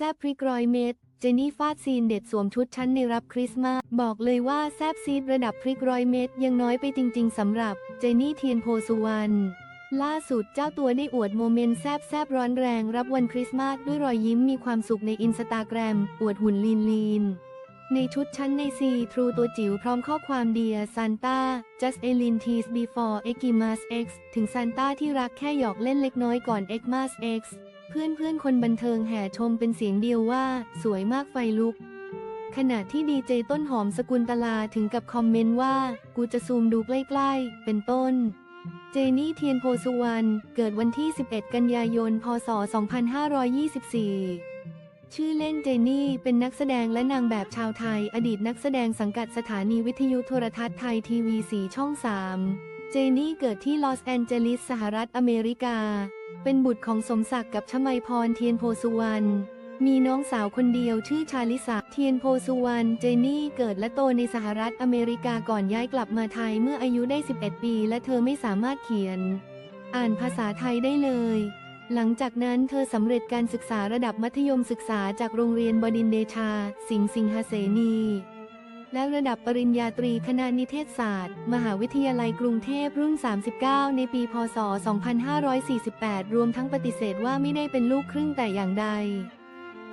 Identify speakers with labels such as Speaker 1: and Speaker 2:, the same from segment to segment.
Speaker 1: ซบพริกร้อยเม็ดเจนี่ฟาดซีนเด็ดสวมชุดชั้นในรับคริสต์มาสบอกเลยว่าแซบซีดระดับพริกร้อยเม็ดยังน้อยไปจริง ๆสำหรับเจนี่เทียนโพสุวรรณล่าสุดเจ้าตัวได้อวดโมเมนต์แซบแซบร้อนแรงรับวันคริสต์มาสด้วยรอยยิ้มมีความสุขในอินสตาแกรมอวดหุ่นลีนลีนในชุดชั้นในซีทรูตัวจิ๋วพร้อมข้อความเดียซานต้า just a l i n tease before Xmas X ถึงซานต้าที่รักแค่หยอกเล่นเล็กน้อยก่อน Xmas X เพื่อนเพื่อนๆคนบันเทิงแห่ชมเป็นเสียงเดียวว่า สวยมากไฟลุก ขณะที่ดีเจต้นหอมสกุลตลาถึงกับคอมเมนต์ว่า กูจะซูมดูใกล้ๆ เป็นต้น เจนี่เทียนโพสุวรรณเกิดวันที่ 11 กันยายน พศ 2524ชื่อเล่นเจนี่ เป็นนักแสดงและนางแบบชาวไทย อดีตนักแสดงสังกัดสถานีวิทยุโทรทัศน์ไทยทีวีสีช่อง 3 เจนี่เกิดที่ลอสแอนเจลิสสหรัฐอเมริกา เป็นบุตรของสมศักดิ์กับชมัยพรเทียนโพสุวรรณ มีน้องสาวคนเดียวชื่อชาลิสาเทียนโพสุวรรณ เจนี่เกิดและโตในสหรัฐอเมริกาก่อนย้ายกลับมาไทยเมื่ออายุได้ 11 ปี และเธอไม่สามารถเขียน อ่านภาษาไทยได้เลย หลังจากนั้นเธอสำเร็จการศึกษาระดับมัธยมศึกษาจากโรงเรียนบดินเดชา สิงห์สิงหเสนี และระดับปริญญาตรีคณะนิเทศศาสตร์ มหาวิทยาลัยกรุงเทพรุ่น 39 ในปี พศ 2548 รวมทั้งปฏิเสธว่าไม่ได้เป็นลูกครึ่งแต่อย่างใด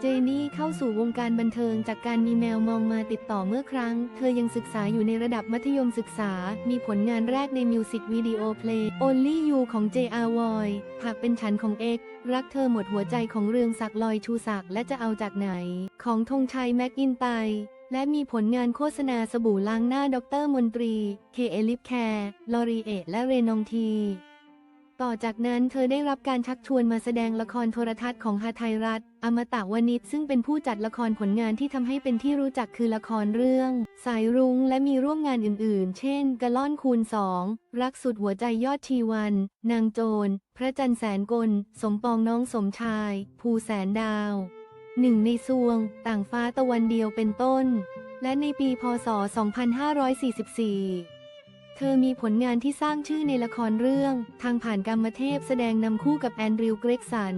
Speaker 1: เจนี่เข้าสู่วงการบันเทิงจากการมีแมวมองมาติดต่อเมื่อครั้ง เธอยังศึกษาอยู่ในระดับมัธยมศึกษา มีผลงานแรกในมิวสิกวิดีโอเพลง Only You ของ J.R. Voy หากเป็นฉันของ X รักเธอหมดหัวใจของเรืองศักดิ์ลอยชูศักดิ์และจะเอาจากไหน ของธงชัยแม็กอินไต และมีผลงานโฆษณาสบู่ล้างหน้าดรมนตรี เคเอลิฟแคร์ลอรีเอและเรนองที ต่อจากนั้นเธอได้รับการชักชวนมาแสดงละครโทรทัศน์ของฮาไทยรัฐ อมตะวนิชซึ่งเป็นผู้จัดละครผลงานที่ทำให้เป็นที่รู้จักคือละครเรื่อง สายรุ้งและมีร่วมงานอื่น ๆ เช่น กะล่อนคูณสองรักสุดหัวใจยอดชีวัน นางโจร พระจันทร์แสนกล สมปองน้องสมชาย ภูแสนดาว หนึ่งในซวง ต่างฟ้าตะวันเดียวเป็นต้น และในปีพศ 2544 เธอมีผลงานที่สร้างชื่อในละครเรื่อง ทางผ่านกรรมเทพแสดงนำคู่กับแอนดริวเกรกสัน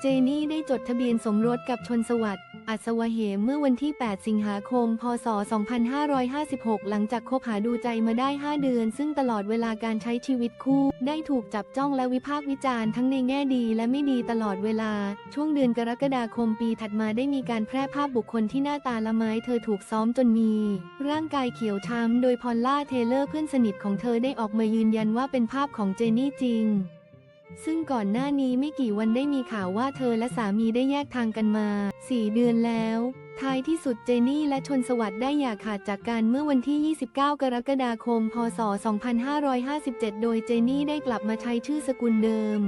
Speaker 1: เจนี่ได้จดทะเบียนสมรสกับชนสวัสดิ์ อัศวเหมเมื่อวันที่ 8 สิงหาคม พศ 2556 หลังจากคบหาดูใจมาได้ 5 เดือน ซึ่งตลอดเวลาการใช้ชีวิตคู่ ได้ถูกจับจ้องและวิพากษ์วิจารณ์ทั้งในแง่ดีและไม่ดีตลอดเวลา ช่วงเดือนกรกฎาคมปีถัดมาได้มีการแพร่ภาพบุคคลที่หน้าตาละไม้เธอถูกซ้อมจนมี ร่างกายเขียวช้ำโดยพอลล่าเทเลอร์เพื่อนสนิทของเธอได้ออกมายืนยันว่าเป็นภาพของเจนี่จริง ซึ่งก่อนหน้านี้ไม่กี่วันได้มีข่าวว่าเธอและสามีได้แยกทางกันมา4เดือนแล้ว ท้ายที่สุดเจนี่และชนสวัสด์ได้อย่าขาดจากกันเมื่อวันที่ 29 กรกฎาคม พศ 2557 โดยเจนี่ได้กลับมาใช้ชื่อสกุลเดิม